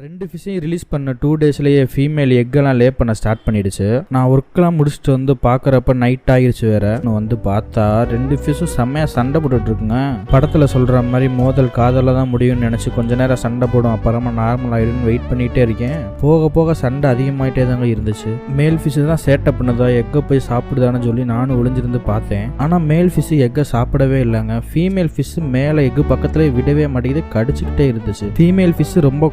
ரெண்டு ஃபிஷ்ஷையும் ரிலீஸ் பண்ண டூ டேஸ்லேயே ஃபீமேல் எக்கெல்லாம் லே பண்ண ஸ்டார்ட் பண்ணிடுச்சு. நான் ஒர்க்கெலாம் முடிச்சுட்டு வந்து பார்க்குறப்ப நைட் ஆகிருச்சு வேற. நான் வந்து பார்த்தா ரெண்டு ஃபிஷ்ஷும் செம்மையாக சண்டை போட்டுட்ருக்குங்க படத்தில் சொல்கிற மாதிரி மோதல் காதலில் தான் முடியும்னு நினச்சி கொஞ்ச நேரம் சண்டை போடும். அப்புறமா நார்மல் ஆகிடும்னு வெயிட் பண்ணிகிட்டே இருக்கேன். போக போக சண்டை அதிகமாகிட்டே தாங்க இருந்துச்சு. மேல் ஃபிஷ்ஷு தான் சேட்டை பண்ணுதா எக்கை போய் சாப்பிடுதான்னு சொல்லி நானும் ஒளிஞ்சிருந்து பார்த்தேன். ஆனால் மேல் ஃபிஷ்ஷு எக்கை சாப்பிடவே இல்லைங்க. ஃபீமேல் ஃபிஷ்ஷு மேலே எக்கு பக்கத்துலேயே விடவே மாட்டேங்குது கடிச்சிக்கிட்டே இருந்துச்சு. ஃபீமேல் ஃபிஷ்ஷு ரொம்ப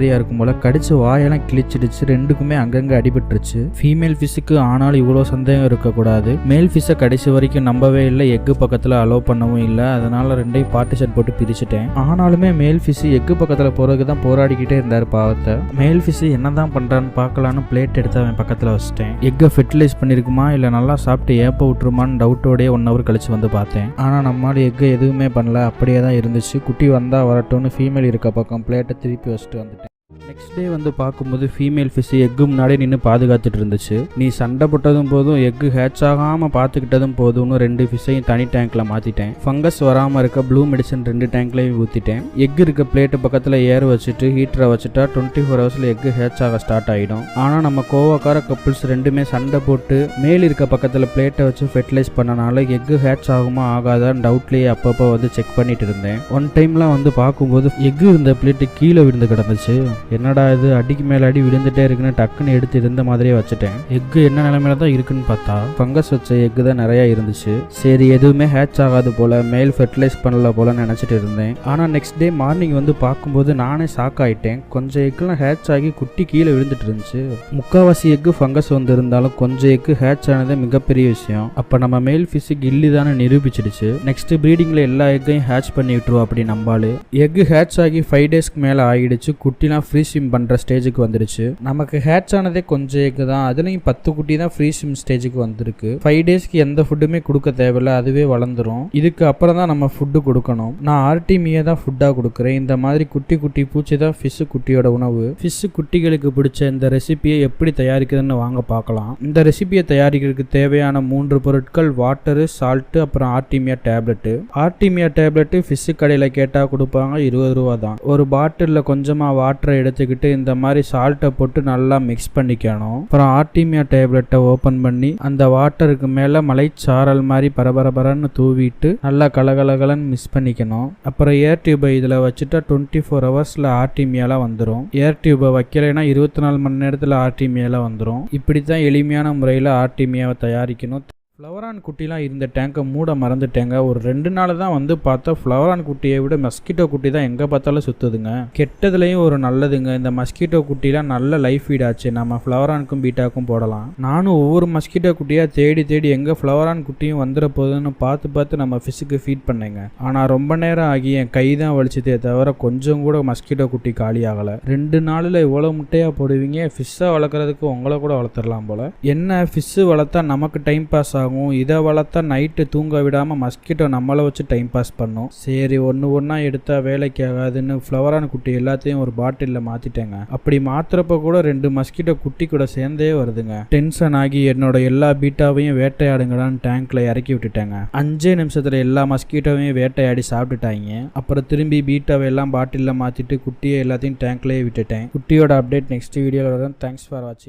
கோவக்காரியாக இருக்கும் போல கடிச்சு வாயெல்லாம் கிழிச்சிடுச்சு. ரெண்டுக்குமே அங்கங்கே அடிபட்டுருச்சு. ஃபீமேல் ஃபிஷ்ஷுக்கு ஆனாலும் இவ்வளோ சந்தேகம் இருக்கக்கூடாது. மேல் ஃபிஷ்ஷை கடைசி வரைக்கும் நம்பவே இல்லை. எக்கு பக்கத்தில் அலோவ் பண்ணவும் இல்லை. அதனால ரெண்டையும் பார்ட்டிஷன் போட்டு பிரிச்சுட்டேன். ஆனாலுமே மேல் ஃபிஷ்ஷு எக்கு பக்கத்தில் போகிறதுக்கு தான் போராடிக்கிட்டே இருந்தார் பாவத்தை. மேல் ஃபிஷ்ஷு என்ன தான் பண்ணுறான்னு பார்க்கலான்னு பிளேட் எடுத்து அவன் பக்கத்தில் வச்சுட்டேன். எக்கை ஃபெர்டிலைஸ் பண்ணியிருக்குமா இல்லை நல்லா சாப்பிட்டு ஏப்ப விட்டுருமான்னு டவுட்டோடய ஒன் ஹவர் கழிச்சு வந்து பார்த்தேன். ஆனால் நம்மளால எக்கு எதுவுமே பண்ணல. அப்படியே தான் இருந்துச்சு. குட்டி வந்தால் வரட்டும்னு ஃபீமேல் இருக்க பக்கம் பிளேட்டை திருப்பி வச்சுட்டு வந்துட்டேன். நெக்ஸ்ட் டே வந்து பார்க்கும்போது ஃபீமேல் ஃபிஷ் எக்கு முன்னாடியே நின்று பாதுகாத்துட்டு இருந்துச்சு. நீ சண்டை போட்டதும் போதும் எக்கு ஹேட்ச் ஆகாமல் பார்த்துக்கிட்டதும் போதும்னு ரெண்டு ஃபிஷ்ஷையும் தனி டேங்க்கில் மாற்றிட்டேன் ஃபங்கஸ் வராமல் இருக்க ப்ளூ மெடிசன் ரெண்டு டேங்க்லையும் ஊற்றிட்டேன் எக் இருக்க பிளேட்டு பக்கத்தில் ஏர் வச்சுட்டு ஹீட்டரை வச்சுட்டா டுவெண்ட்டி ஃபோர் ஹவர்ஸில் எக்கு ஹேட்ச் ஆக ஸ்டார்ட் ஆகிடும் ஆனால் நம்ம கோவாக்கார கப்புள்ஸ் ரெண்டுமே சண்டை போட்டு மேல் இருக்க பக்கத்தில் பிளேட்டை வச்சு ஃபெர்டிலைஸ் பண்ணனால எக்கு ஹேட்ச் ஆகுமா ஆகாதான்னு டவுட்லேயே அப்பப்போ வந்து செக் பண்ணிட்டு இருந்தேன். ஒன் டைம்லாம் வந்து பார்க்கும்போது எக்கு இருந்த பிளேட்டு கீழே விழுந்து கிடந்துச்சு. என்னடா இது அடிக்கு மேலே அடி விழுந்துட்டே இருக்குன்னு டக்குன்னு எடுத்து இருந்த மாதிரியே வச்சுட்டேன். எக்கு என்ன நிலைமையில தான் இருக்குன்னு பார்த்தா ஃபங்கஸ் வச்ச எக்கு தான் நிறைய இருந்துச்சு. சரி எதுவுமே ஹேட்ச் ஆகாது போல மேல் ஃபெர்டிலைஸ் பண்ணல போல நினைச்சிட்டு இருந்தேன். ஆனா நெக்ஸ்ட் டே மார்னிங் வந்து பார்க்கும்போது நானே ஷாக் ஆயிட்டேன். கொஞ்சம் எக்குலாம் ஹேட்ச் ஆகி குட்டி கீழே விழுந்துட்டு இருந்துச்சு. முக்காவாசி எக்கு ஃபங்கஸ் வந்து இருந்தாலும் கொஞ்சம் எக்கு ஹேட்ச் ஆனது மிகப்பெரிய விஷயம். அப்ப நம்ம மேல் ஃபிசிக் கில்லி தானே நிரூபிச்சிடுச்சு. நெக்ஸ்ட் ப்ரீடிங்கில் எல்லா எக்கையும் ஹேட்ச் பண்ணி விட்டுருவோம் அப்படி நம்பாலு எக்கு ஹேட்ச் ஆகி ஃபைவ் டேஸ்க்கு மேலே ஆகிடுச்சு குட்டிலாம் ஃப்ரீ ஸ்விம் பண்ணுற ஸ்டேஜுக்கு வந்துடுச்சு நமக்கு ஹேட்ச் ஆனதே கொஞ்சம் எக்கு தான். அதுலேயும் பத்து குட்டி தான் ஃப்ரீ ஸ்விம் ஸ்டேஜுக்கு வந்திருக்கு. ஃபைவ் டேஸ்க்கு எந்த ஃபுட்டுமே கொடுக்க தேவையில்ல. அதுவே வளர்ந்துரும். இதுக்கு அப்புறம் தான் நம்ம ஃபுட்டு கொடுக்கணும். நான் ஆர்டிமியை தான் ஃபுட்டாக கொடுக்குறேன். இந்த மாதிரி குட்டி குட்டி பூச்சி தான் ஃபிஷ்ஷு குட்டியோட உணவு. ஃபிஷ்ஷு குட்டிகளுக்கு பிடிச்ச இந்த ரெசிபியை எப்படி தயாரிக்கிறதுன்னு வாங்க பார்க்கலாம். இந்த ரெசிபியை தயாரிக்கிறதுக்கு தேவையான மூன்று பொருட்கள் வாட்டரு சால்ட்டு அப்புறம் artemia tablet artemia tablet fish கடையில் கேட்டால் கொடுப்பாங்க. இருபது ரூபா தான். ஒரு பாட்டிலில் கொஞ்சமாக வாட்டரை எடுத்துக்கிட்டு இந்த மாதிரி சால்ட்டை போட்டு நல்லா மிக்ஸ் பண்ணிக்கணும். அப்புறம் ஆர்டிமியா டேப்லெட்டை ஓப்பன் பண்ணி அந்த வாட்டருக்கு மேலே மலைச்சாரல் மாதிரி பரபரபரன்னு தூவிட்டு நல்லா கலகலகலன்னு மிக்ஸ் பண்ணிக்கணும். அப்புறம் ஏர் டியூபை இதில் வச்சுட்டா டுவெண்ட்டி ஃபோர் ஹவர்ஸில் ஆர்டிமியாலாம் வந்துடும் ஏர் டியூபை வைக்கலைன்னா இருபத்தி நாலு மணி நேரத்தில் ஆர்டிமியாலாம் வந்துடும் இப்படி தான் எளிமையான முறையில் ஆர்டிமியாவை தயாரிக்கணும். ஃப்ளவரான் குட்டிலாம் இருந்த டேங்கை மூட மறந்துட்டேங்க. ஒரு ரெண்டு நாள் தான் வந்து பார்த்தா ஃப்ளவரான் குட்டியை விட மஸ்கிட்டோ குட்டி தான் எங்கே பார்த்தாலும் சுற்றுதுங்க கெட்டதுலேயும் ஒரு நல்லதுங்க. இந்த மஸ்கிட்டோ குட்டிலாம் நல்ல லைஃப் ஃபீட் ஆச்சு. நம்ம ஃப்ளவரானுக்கும் பீட்டாக்கும் போடலாம். நானும் ஒவ்வொரு மஸ்கிட்டோ குட்டியாக தேடி தேடி எங்கே ஃப்ளவரான் குட்டியும் வந்துட போகுதுன்னு பார்த்து பார்த்து நம்ம ஃபிஷ்ஷுக்கு ஃபீட் பண்ணேங்க. ஆனால் ரொம்ப நேரம் ஆகி என் கை தான் வலிச்சதே தவிர கொஞ்சம் கூட மஸ்கிட்டோ குட்டி காலி ஆகலை. ரெண்டு நாளில் இவ்வளோ முட்டையாக போடுவீங்க. ஃபிஷ்ஷை வளர்க்குறதுக்கு உங்களை கூட வளர்த்துடலாம் போல். என்ன ஃபிஷ்ஷு வளர்த்தா நமக்கு டைம் பாஸ் ஆகும் இதை வளர்த்தா நைட்டு தூங்க விடாமல் மஸ்கிட்டோ நம்மளை வச்சு டைம் பாஸ் பண்ணும். சரி ஒன்று ஒன்றா எடுத்தால் வேலைக்கு ஆகாதுன்னு ஃப்ளவரான குட்டி எல்லாத்தையும் ஒரு பாட்டிலில் மாற்றிட்டேங்க அப்படி மாத்துறப்ப கூட ரெண்டு மஸ்கிட்டோ குட்டி கூட சேர்ந்தே வருதுங்க. டென்ஷன் ஆகி என்னோட எல்லா பீட்டாவையும் வேட்டையாடுங்கடான்னு டேங்க்ல இறக்கி விட்டுட்டாங்க. அஞ்சே நிமிஷத்தில் எல்லா மஸ்கிட்டோவையும் வேட்டையாடி சாப்பிட்டுட்டாங்க. அப்புறம் திரும்பி பீட்டாவை எல்லாம் பாட்டிலில் மாற்றிட்டு குட்டியை எல்லாத்தையும் டேங்க்லேயே விட்டுட்டேன். குட்டியோட அப்டேட் நெக்ஸ்ட் வீடியோவில் வரும். தேங்க்ஸ் ஃபார் வாட்சிங்